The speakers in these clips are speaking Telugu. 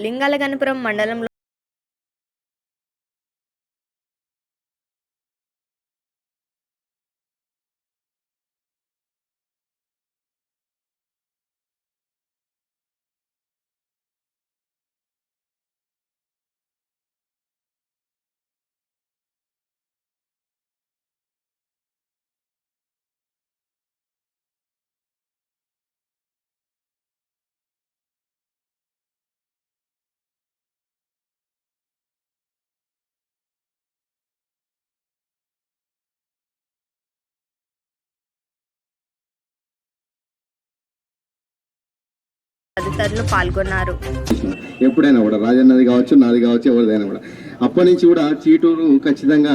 లింగాలగనపురం మండలంలో తదితరులు పాల్గొన్నారు. ఎప్పుడైనా కూడా రాజన్నది కావచ్చు నాది కావచ్చు ఎవరిదైనా కూడా. అప్పటి నుంచి కూడా చీటూరు ఖచ్చితంగా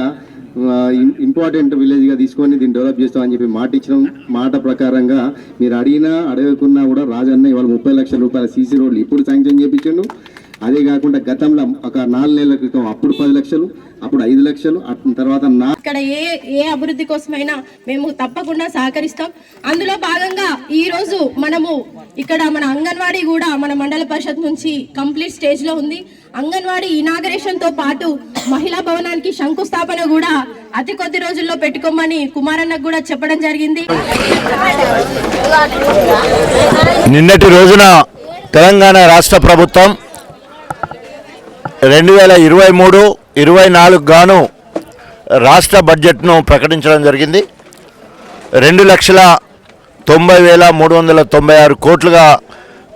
ఇంపార్టెంట్ విలేజ్గా తీసుకొని దీన్ని డెవలప్ చేస్తామని చెప్పి మాట ఇచ్చిన మాట ప్రకారంగా మీరు అడిగినా అడగకున్నా కూడా రాజన్న ఇవాళ ముప్పై లక్షల రూపాయల సీసీ రోడ్లు ఇప్పుడు శాంక్షన్ చేయించిండు అదే కాకుండా గతంలో ఒక నాలుగు నెలల క్రితం అప్పుడు పది లక్షలు అప్పుడు ఐదు లక్షలు తర్వాత ఇక్కడ ఏ ఏ అభివృద్ధి కోసమైనా మేము తప్పకుండా సహకరిస్తాం. అందులో భాగంగా ఈ రోజు మనము ఇక్కడ మన అంగన్వాడీ కూడా మన మండల పరిషత్ నుంచి కంప్లీట్ స్టేజ్లో ఉంది. అంగన్వాడీ ఇనాగరేషన్తో పాటు మహిళా భవనానికి శంకుస్థాపన కూడా అతి కొద్ది రోజుల్లో పెట్టుకోమని కుమారన్నకు కూడా చెప్పడం జరిగింది. నిన్నటి రోజున తెలంగాణ రాష్ట్ర ప్రభుత్వం రెండు వేల ఇరవై మూడు ఇరవై నాలుగు గాను రాష్ట్ర బడ్జెట్ను ప్రకటించడం జరిగింది. రెండు లక్షల తొంభై వేల మూడు వందల తొంభై ఆరు కోట్లుగా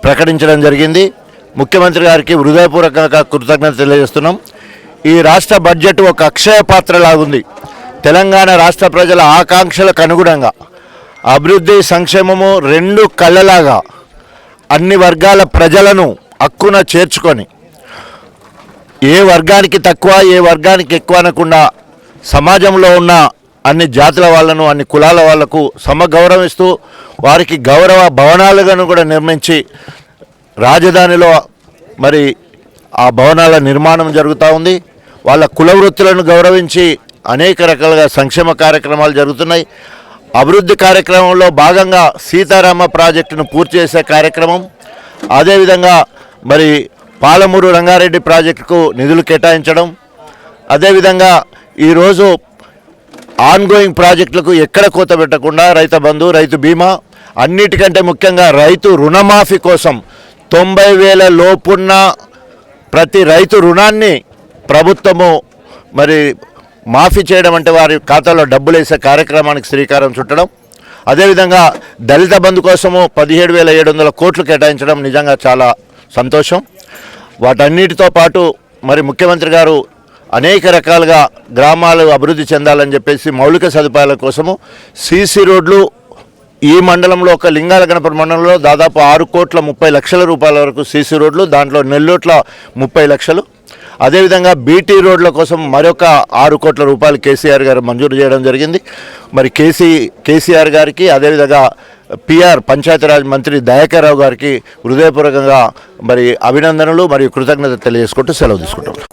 ప్రకటించడం జరిగింది. ముఖ్యమంత్రి గారికి హృదయపూర్వకంగా కృతజ్ఞత తెలియజేస్తున్నాం. ఈ రాష్ట్ర బడ్జెట్ ఒక అక్షయ పాత్రలాగుంది. తెలంగాణ రాష్ట్ర ప్రజల ఆకాంక్షలకు అనుగుణంగా అభివృద్ధి సంక్షేమము రెండు కళ్ళలాగా అన్ని వర్గాల ప్రజలను హక్కున చేర్చుకొని ఏ వర్గానికి తక్కువ ఏ వర్గానికి ఎక్కువ అనకుండా సమాజంలో ఉన్న అన్ని జాతుల వాళ్ళను అన్ని కులాల వాళ్ళకు సమగౌరవిస్తూ వారికి గౌరవ భవనాలుగాను కూడా నిర్మించి రాజధానిలో మరి ఆ భవనాల నిర్మాణం జరుగుతూ ఉంది. వాళ్ళ కుల వృత్తులను గౌరవించి అనేక రకాలుగా సంక్షేమ కార్యక్రమాలు జరుగుతున్నాయి. అభివృద్ధి కార్యక్రమంలో భాగంగా సీతారామ ప్రాజెక్టును పూర్తి చేసే కార్యక్రమం. అదేవిధంగా మరి పాలమూరు రంగారెడ్డి ప్రాజెక్టుకు నిధులు కేటాయించడం. అదేవిధంగా ఈరోజు ఆన్గోయింగ్ ప్రాజెక్టులకు ఎక్కడ కోత పెట్టకుండా రైతు బంధు రైతు బీమా అన్నిటికంటే ముఖ్యంగా రైతు రుణమాఫీ కోసం తొంభై వేల లోపున్న ప్రతి రైతు రుణాన్ని ప్రభుత్వము మరి మాఫీ చేయడం అంటే వారి ఖాతాలో డబ్బులు వేసే కార్యక్రమానికి శ్రీకారం చుట్టడం. అదేవిధంగా దళిత బంధు కోసము పదిహేడు వేల ఏడు వందల కోట్లు కేటాయించడం నిజంగా చాలా సంతోషం. వాటన్నిటితో పాటు మరి ముఖ్యమంత్రి గారు అనేక రకాలుగా గ్రామాలు అభివృద్ధి చెందాలని చెప్పేసి మౌలిక సదుపాయాల కోసము సీసీ రోడ్లు ఈ మండలంలో ఒక లింగాల గణపతి మండలంలో దాదాపు ఆరు కోట్ల ముప్పై లక్షల రూపాయల వరకు సీసీ రోడ్లు దాంట్లో నెల్లూట్ల ముప్పై లక్షలు. అదేవిధంగా బీటీ రోడ్ల కోసం మరొక ఆరు కోట్ల రూపాయలు కేసీఆర్ గారు మంజూరు చేయడం జరిగింది. మరి కేసీ కేసీఆర్ గారికి అదేవిధంగా పిఆర్ పంచాయతీరాజ్ మంత్రి దయాకర్ రావు గారికి హృదయపూర్వకంగా మరి అభినందనలు మరియు కృతజ్ఞత తెలియజేసుకుంటూ సెలవు తీసుకుంటాం